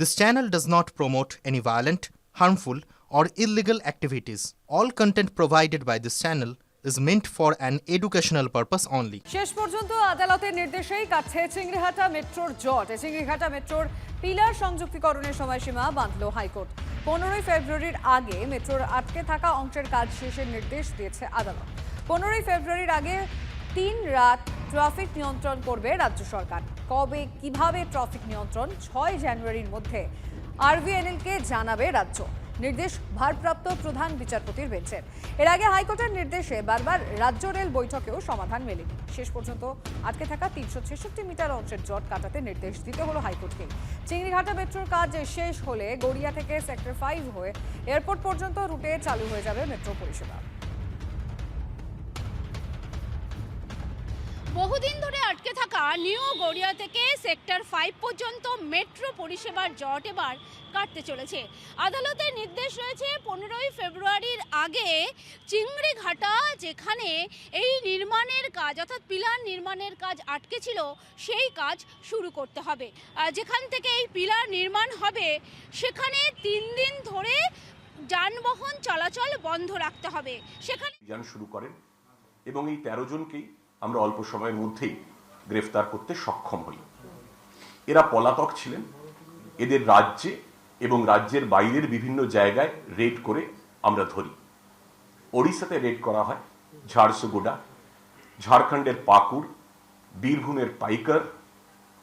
This channel does not promote any violent, harmful, or illegal activities. All content provided by this channel is meant for an educational purpose only. শেষ পর্যন্ত আদালতের নির্দেশেই কাটছে চিংড়িহাটা মেট্রোর জট চিংড়িহাটা মেট্রোর পিলার সংযুক্তিকরণের সময়সীমা বাঁধল হাইকোর্ট পনেরোই ফেব্রুয়ারির আগে মেট্রোর আটকে থাকা অংশের কাজ শেষের নির্দেশ দিয়েছে আদালত পনেরোই ফেব্রুয়ারির আগে তিন রাত ট্রাফিক নিয়ন্ত্রণ করবে রাজ্য সরকার। কবে, কীভাবে ট্রাফিক নিয়ন্ত্রণ? ছয় জানুয়ারির মধ্যে আরভিএনএলকে জানাবে রাজ্য। নির্দেশ ভারপ্রাপ্ত প্রধান বিচারপতির বেঞ্চের এর আগে হাইকোর্টের নির্দেশে বারবার রাজ্য রেল বৈঠকেও সমাধান মেলেনি। শেষ পর্যন্ত আটকে থাকা তিনশো ছেষট্টি মিটার অংশের জট কাটাতে নির্দেশ দিতে হলো হাইকোর্টকে। চিংড়িঘাটা মেট্রোর কাজ শেষ হলে গড়িয়া থেকে সেক্টর ফাইভ হয়ে এয়ারপোর্ট পর্যন্ত রুটে চালু হয়ে যাবে মেট্রো পরিষেবা। বহুদিন ধরে আটকে থাকা নিউ গড়িয়া থেকে সেক্টর ফাইভ পর্যন্ত মেট্রো পরিষেবার জট এবার কাটতে চলেছে। আদালতের নির্দেশ রয়েছে পনেরোই ফেব্রুয়ারির আগে চিংড়িঘাটা, যেখানে এই নির্মাণের কাজ, অর্থাৎ পিলার নির্মাণের কাজ আটকে ছিল, সেই কাজ শুরু করতে হবে। যেখান থেকে এই পিলার নির্মাণ হবে, সেখানে তিন দিন ধরে যানবাহন চলাচল বন্ধ রাখতে হবে। সেখানে শুরু করেন এবং এই তেরো জনকেই আমরা অল্প সময়ের মধ্যেই গ্রেফতার করতে সক্ষম হই। এরা পলাতক ছিলেন। এদের রাজ্যে এবং রাজ্যের বাইরের বিভিন্ন জায়গায় রেড করে আমরা ধরি। ওড়িশাতে রেড করা হয় ঝাড়সুগুডা, ঝাড়খণ্ডের পাকুড়, বীরভূমের পাইকার,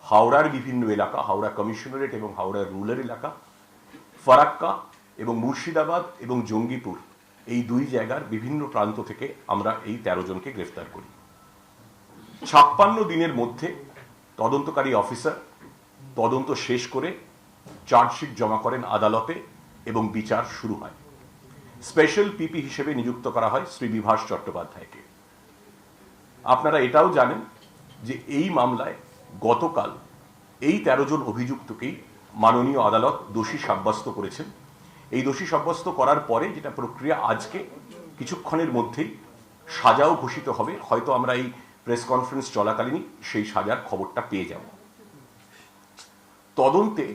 হাওড়ার বিভিন্ন এলাকা, হাওড়া কমিশনারেট এবং হাওড়ার রুরাল এলাকা, ফারাক্কা এবং মুর্শিদাবাদ এবং জঙ্গিপুর, এই দুই জায়গার বিভিন্ন প্রান্ত থেকে আমরা এই তেরো জনকে গ্রেফতার করি। ছাপ্পান্ন দিনের মধ্যে তদন্তকারী অফিসার তদন্ত শেষ করে চার্জশিট জমা করেন আদালতে এবং বিচার শুরু হয়। স্পেশাল পিপি হিসেবে নিযুক্ত করা হয় শ্রী বিভাস চট্টোপাধ্যায়কে। আপনারা এটাও জানেন যে এই মামলায় গতকাল এই তেরো জন অভিযুক্তকেই মাননীয় আদালত দোষী সাব্যস্ত করেছেন। এই দোষী সাব্যস্ত করার পরে যেটা প্রক্রিয়া আজকে, কিছুক্ষণের মধ্যেই সাজাও ঘোষিত হবে। হয়তো আমরা এই প্রেস কনফারেন্স চলাকালীনই সেই সাজার খবরটা পেয়ে যাব। তদন্তে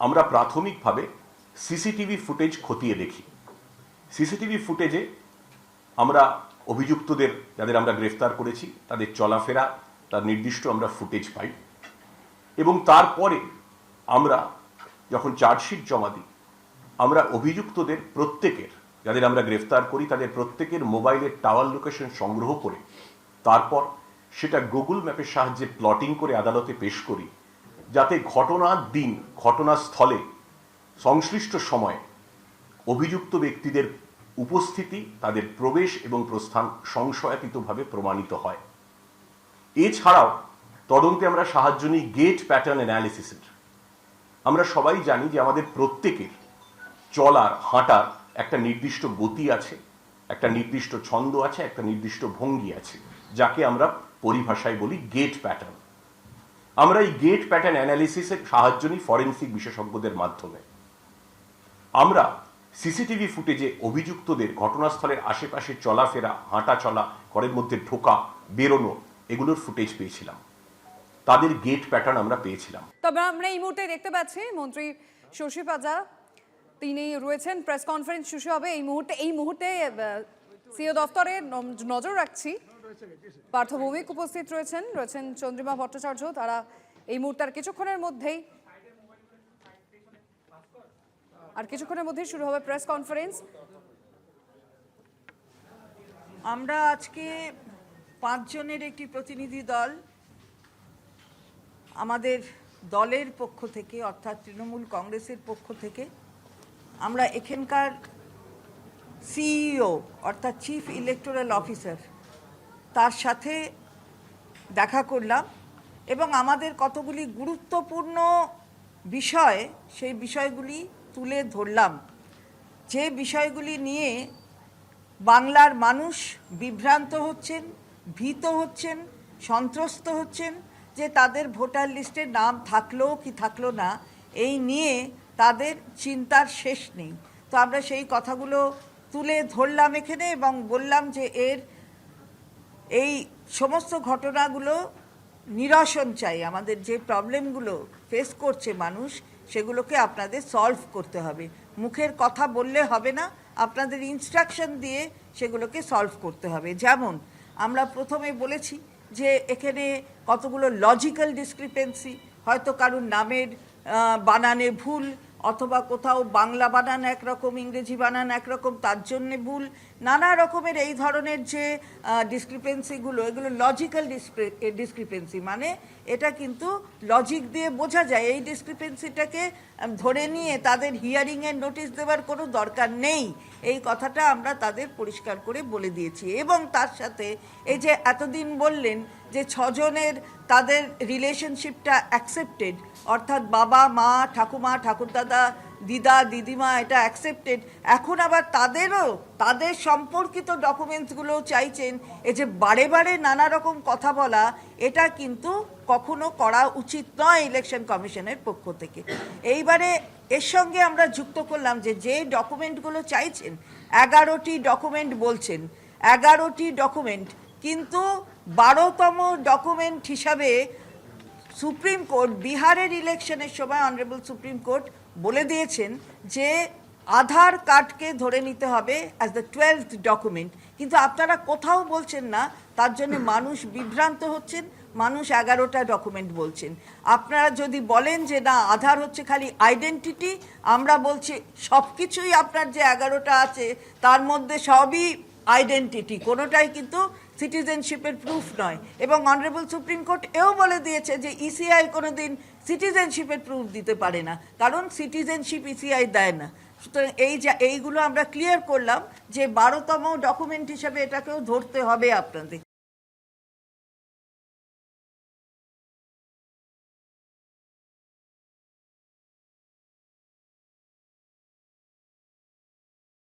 আমরা প্রাথমিকভাবে সিসিটিভি ফুটেজ খতিয়ে দেখি। সিসিটিভি ফুটেজে আমরা অভিযুক্তদের, যাদের আমরা গ্রেফতার করেছি, তাদের চলাফেরা, তার নির্দিষ্ট আমরা ফুটেজ পাই এবং তারপরে আমরা যখন চার্জশিট জমা দিই, আমরা অভিযুক্তদের প্রত্যেকের, যাদের আমরা গ্রেফতার করি, তাদের প্রত্যেকের মোবাইলের টাওয়ার লোকেশন সংগ্রহ করে তারপর সেটা গুগল ম্যাপের সাহায্যে প্লটিং করে আদালতে পেশ করি, যাতে ঘটনার দিন, ঘটনাস্থলে, সংশ্লিষ্ট সময়ে অভিযুক্ত ব্যক্তিদের উপস্থিতি, তাদের প্রবেশ এবং প্রস্থান সংশয়াতীতভাবে প্রমাণিত হয়। এছাড়াও তদন্তে আমরা সাহায্য নিই গেট প্যাটার্ন অ্যানালিসিসের আমরা সবাই জানি যে আমাদের প্রত্যেকের চলার, হাঁটার একটা নির্দিষ্ট গতি আছে, একটা নির্দিষ্ট ছন্দ আছে, একটা নির্দিষ্ট ভঙ্গি আছে। যাকে আমরা পরিভাষায় বলি গেট প্যাটার্ন আমরা এই গেট প্যাটার্ন অ্যানালিসিসের সাহায্য নিই ফরেন্সিক বিশেষজ্ঞদের মাধ্যমে। আমরা সিসিটিভি ফুটেজে অভিযুক্তদের ঘটনাস্থলের আশেপাশে চলাফেরা হাঁটা চলা ঘরের মধ্যে ঢোকা, বেরোনো এগুলোর ফুটেজ পেয়েছিলাম। তাদের গেট প্যাটার্ন আমরা পেয়েছিলাম। তবে আমরা এই মুহূর্তে দেখতে পাচ্ছি মন্ত্রী শশী পাজা, তিনি রয়েছেন প্রেস কনফারেন্স শুরু হবে। এই মুহূর্তে এই মুহূর্তে সিও দফতরে নজর রাখছি। পার্থ ভৌমিক উপস্থিত রয়েছেন রয়েছেন চন্দ্রিমা ভট্টাচার্য। তারা এই মুহূর্তে আর কিছুক্ষণের মধ্যেই আর কিছুক্ষণের মধ্যেই শুরু হবে প্রেস কনফারেন্স। আমরা আজকে পাঁচজনের একটি প্রতিনিধি দল আমাদের দলের পক্ষ থেকে, অর্থাৎ তৃণমূল কংগ্রেসের পক্ষ থেকে, আমরা এখানকার সিইও অর্থাৎ চিফ ইলেকটোরাল অফিসার তার সাথে দেখা করলাম এবং আমাদের কতগুলি গুরুত্বপূর্ণ বিষয়, সেই বিষয়গুলি তুলে ধরলাম। যে বিষয়গুলি নিয়ে বাংলার মানুষ বিভ্রান্ত হচ্ছেন, ভীত হচ্ছেন, সন্ত্রস্ত হচ্ছেন, যে তাদের ভোটার লিস্টে নাম থাকল কি থাকল না, এই নিয়ে তাদের চিন্তার শেষ নেই। তো আমরা সেই কথাগুলো তুলে ধরলাম এখানে এবং বললাম যে এর এই সমস্ত ঘটনাগুলো নিরসন চাই। আমাদের যে প্রবলেমগুলো ফেস করছে মানুষ, সেগুলোকে আপনাদের সলভ করতে হবে। মুখের কথা বললে হবে না, আপনাদের ইনস্ট্রাকশন দিয়ে সেগুলোকে সলভ করতে হবে। যেমন, আমরা প্রথমে বলেছি যে এখানে কতগুলো লজিক্যাল ডিসক্রিপেন্সি হয়তো কারুর নামের বানানে ভুল অথবা কোথাও বাংলা বানান একরকম, ইংরেজি বানান একরকম, তার জন্যে ভুল। নানা রকমের এই ধরনের যে ডিসক্রিপেন্সিগুলো এগুলো লজিক্যাল ডিসক্রিপেন্সি মানে এটা কিন্তু লজিক দিয়ে বোঝা যায়। এই ডিসক্রিপেন্সিটাকে ধরে নিয়ে তাদের হিয়ারিংয়ের নোটিশ দেওয়ার কোনো দরকার নেই। এই কথাটা আমরা তাদের পরিষ্কার করে বলে দিয়েছি। এবং তার সাথে এই যে এতদিন বললেন যে ছজনের তাদের রিলেশনশিপটা অ্যাকসেপ্টেড অর্থাৎ বাবা, মা, ঠাকুমা, ঠাকুরদাদা, দিদা, দিদিমা, এটা অ্যাকসেপ্টেড এখন আবার তাদেরও, তাদের সম্পর্কিত ডকুমেন্টসগুলো চাইছেন, এই যে বারে বারে নানা রকম কথা বলা, এটা কিন্তু কখনো করা উচিত নয় ইলেকশন কমিশনের পক্ষ থেকে। এইবারে এর সঙ্গে আমরা যুক্ত করলাম যে যে ডকুমেন্টগুলো চাইছেন, এগারোটি ডকুমেন্ট বলছেন, এগারোটি ডকুমেন্ট কিন্তু বারোতম ডকুমেন্ট হিসাবে সুপ্রিম কোর্ট বিহারের ইলেকশনের সময় অনারেবল সুপ্রিম কোর্ট বলে দিয়েছেন যে আধার কার্ডকে ধরে নিতে হবে অ্যাজ দ্য টুয়েলথ ডকুমেন্ট কিন্তু আপনারা কোথাও বলছেন না, তার জন্য মানুষ বিভ্রান্ত হচ্ছেন, মানুষ এগারোটা ডকুমেন্ট বলছেন। আপনারা যদি বলেন যে না, আধার হচ্ছে খালি আইডেন্টিটি আমরা বলছি সব কিছুই আপনার যে এগারোটা আছে, তার মধ্যে সবই আইডেন্টিটি কোনোটাই কিন্তু সিটিজেনশিপের প্রুফ নয়। এবং অনারেবল সুপ্রিম কোর্ট এও বলে দিয়েছে যে E ইসিআই কোনো দিন সিটিজেনশিপের প্রুফ দিতে পারে না, কারণ সিটিজেনশিপ ইসিআই দেয় না। সুতরাং এই যা, এইগুলো আমরা ক্লিয়ার করলাম যে বারোতম ডকুমেন্ট হিসাবে এটাকেও ধরতে হবে আপনাদের।